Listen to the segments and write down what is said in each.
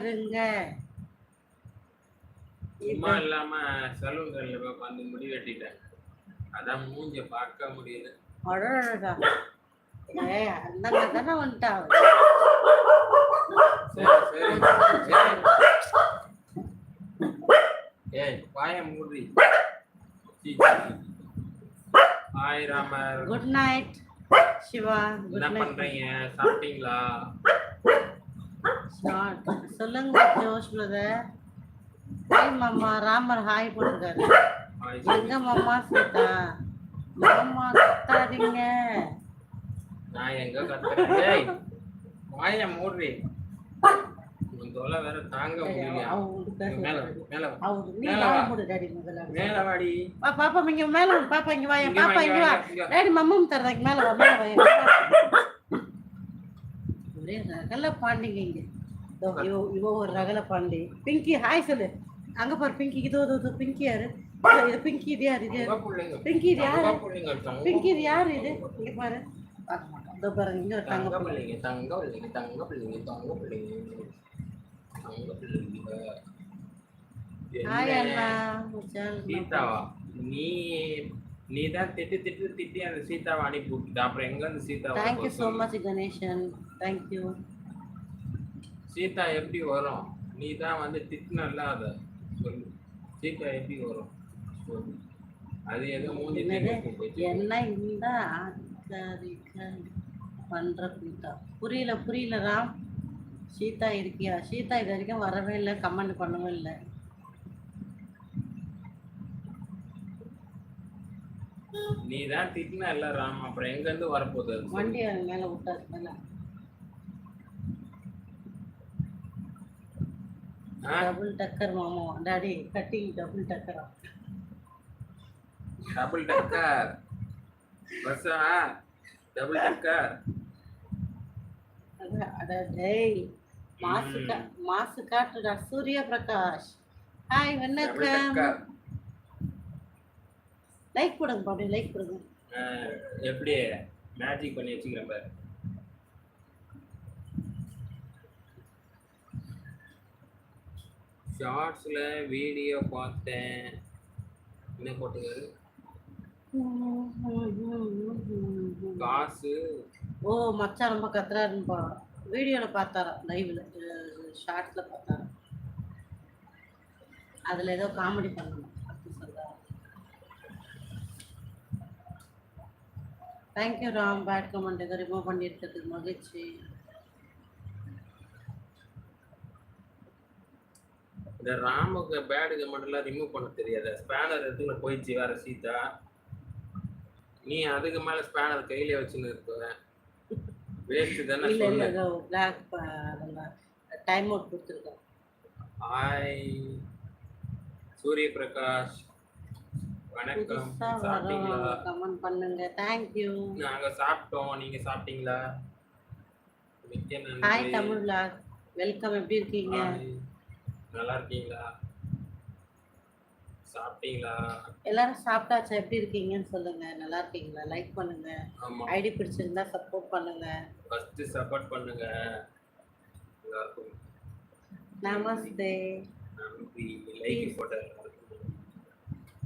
இருங்க. சும்மா இல்லாம சலூன்கள்ல போய் வந்து முடி வெட்டிட்டேன். அதான் மூஞ்ச பார்க்க முடியல அடடடா. ஏ அந்தங்க தானே வந்துட்டா ஏய் வாய மூடி. Hi Ramar good night Siva. என்ன பண்றீங்க? சாப்பிட்டீங்களா? சொல்லுங்க ஜோஷ் பிரதர் ஹாய் மாமா. ராமர் ஹாய் போட்டுருக்காரு. எங்க மாமா சீதா? மாமா கத்தாதீங்க நான் எங்க கத்துறேன்? வாய மூடி. உன் தொலை வேற தாங்க முடியல. மேல மேல. அவரு நீ வாய. மூடு டாடி முதல்ல மேல வாடி. வா பாப்பா இங்க மேல பாப்பா இங்க வா. பாப்பா இங்க வா. டாடி மம்மம் தரதாக்கு மேல வா மேல வா. ஒரே ரகல பாண்டிங்க இங்க. இவ இவ ஒரு ரகல பாண்டி. பிங்கி ஹாய் சொல்லு. அங்க பாரு பிங்கி இதோ இதோ, பிங்கி யாரு? இதோ, பிங்கி இது யாரு இது பிங்கி இது யாரு? பிங்கி இது யாரு இது? இங்க பாரு. இதோ பாருங்க இங்க ஒரு தங்க தங்க பிள்ளை. பிள்ளைங்க தங்க பிள்ளைங்க தங்க பிள்ளைங்க தங்க பிள்ளைங்க தங்க பிள்ளைங்க ஹாய்? அண்ணா சீதாவா? நீ நீ தான் திட்டு திட்டு திட்டி அந்த சீதாவை அனுப்பி விட்டுட்ட. அப்புறம் எங்க இருந்து Sita thank you so much Ganesan. Thank you Sita எப்படி வரும்? நீ தான் வந்து திட்டினல்ல அத சொல்லு. சீதா எப்படி வரும்? சொல்லு. அது ஏதோ மூஞ்சி என்ன இந்த ஆதிக்காரிகள் பண்ற கூட்டா புரியல புரியல ராம் சீதா இருக்கியா? சீதா இது வரைக்கும் வரவே இல்லை கமெண்ட் பண்ணவும் இல்லை. நீ தான் திட்டினல்ல ராம். அப்புறம் எங்க இருந்து வரப்போகுது. வண்டி அது மேல விட்டாரு மேல. டபுள் டக்கர் மாமா daddy cutting double டக்கரா? Double decker. பஸ்ஸா டபுள் டக்கர். அட- டேய் மாசு மாசு காட்டுடா சூரிய பிரகாஷ் ஹாய் வணக்கம் லைக் கொடுங்க பாப்பி லைக் கொடுங்க. எப்படி? மேஜிக் பண்ணி வச்சுக்கிறேன் பாரு. ஷார்ட்ஸில் வீடியோ பார்த்தேன். என்ன போட்டுக்காரு காசு. ஓ மச்சான் ரொம்ப கத்துறாருன்னு வீடியோவில் பார்த்தாரா? லைவில் ஷார்ட்ஸில் பார்த்தாரா? அதில் ஏதோ காமெடி பண்ணணும். அப்படி சொல்கிறார் thank you Ram. Bad comment இதை ரிமூவ் பண்ணியிருக்கிறதுக்கு மகிழ்ச்சி. இந்த ராமுக்கு பேடு கமெண்ட்லாம் ரிமூவ் பண்ண தெரியாத. ஸ்பேனர் எடுத்துன்னு போயிடுச்சு வேற சீதா நீ அதுக்கு மேல ஸ்பேனர் கையிலே வச்சுன்னு இருக்க வேஸ்ட் தானே இல்லை பிளாக் டைம் அவுட் கொடுத்துருக்கோம். ஹாய் சூரிய பிரகாஷ் வணக்கம் சாப்பிட்டீங்களா? கமெண்ட் பண்ணுங்க. தேங்க்யூ நாங்க சாப்பிட்டோம். நீங்க சாப்பிட்டீங்களா? ஹாய் நன்றி. தமிழ். Vlog வெல்கம் எப்படி இருக்கீங்க. நல்லா இருக்கீங்களா சாப்பிட்டீங்களா? எல்லாரும் சாப்பிட்டாச்சா? எப்படி இருக்கீங்கன்னு சொல்லுங்க. நல்லா இருக்கீங்களா லைக் பண்ணுங்க ஐடி பிடிச்சிருந்தா சப்போர்ட் பண்ணுங்க. ஃபர்ஸ்ட் சப்போர்ட் பண்ணுங்க. எல்லாருக்கும் நமஸ்தே நன்றி. லைக் போட்ட எல்லாருக்கும்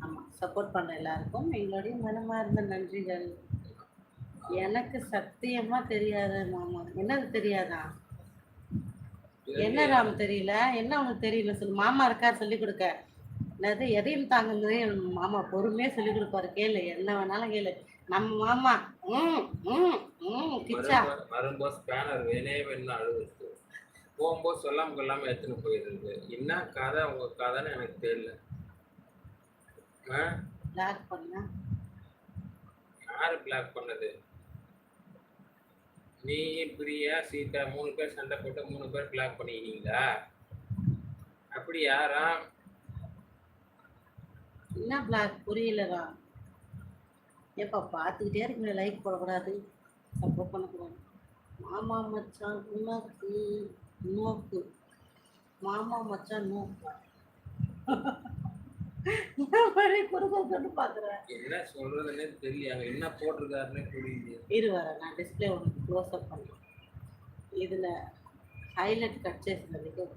ஆமா. சப்போர்ட் பண்ண எல்லாருக்கும் எங்களுடைய மனமார்ந்த நன்றிகள். எனக்கு சத்தியமா தெரியாது மாமா. என்னது தெரியாதா? என்ன ராம் தெரியல? என்ன உனக்கு தெரியல? சொல்லு. மாமா இருக்கா சொல்லி கொடுக்க. என்னது எதையும் என் மாமா பொறுமையா சொல்லி கொடுப்பாரு. கேளு. என்ன வேணாலும் கேளு. நம்ம மாமா ம் ம் ம் கிச்சா. வரும்போது- ஸ்பேனர் வேணே வேணும் அழுகுது போகும்போது சொல்லாம கொள்ளாம எடுத்துன்னு போயிடுது என்ன கதை? உங்க கதைன்னு எனக்கு தெரியல. ஆ? பிளாக் பண்ண? யாரு பிளாக் பண்ணது? நீ பிரியா சீதா மூணு பேர் சண்டை போட்டு மூணு பேர் பிளாக் பண்ணிக்கினீங்களா? அப்படி யாரா என்ன பிளாக் புரியலடா ஏப்பா பார்த்துக்கிட்டே இருக்கீங்க லைக் போடக்கூடாது. சப்போர்ட் பண்ணக்கூடாது. மாமா மச்சான் உனக்கு நோக்கு. மாமா மச்சான் நோக்கு. என்ன சொல்றதுன்னே தெரியல. என்ன போட்டிருக்காருன்னே புரியுது. இரு வர நான் டிஸ்பிளே உனக்கு க்ளோஸ் அப் பண்ணுறேன் இதில் ஹைலைட் கட் வரைக்கும்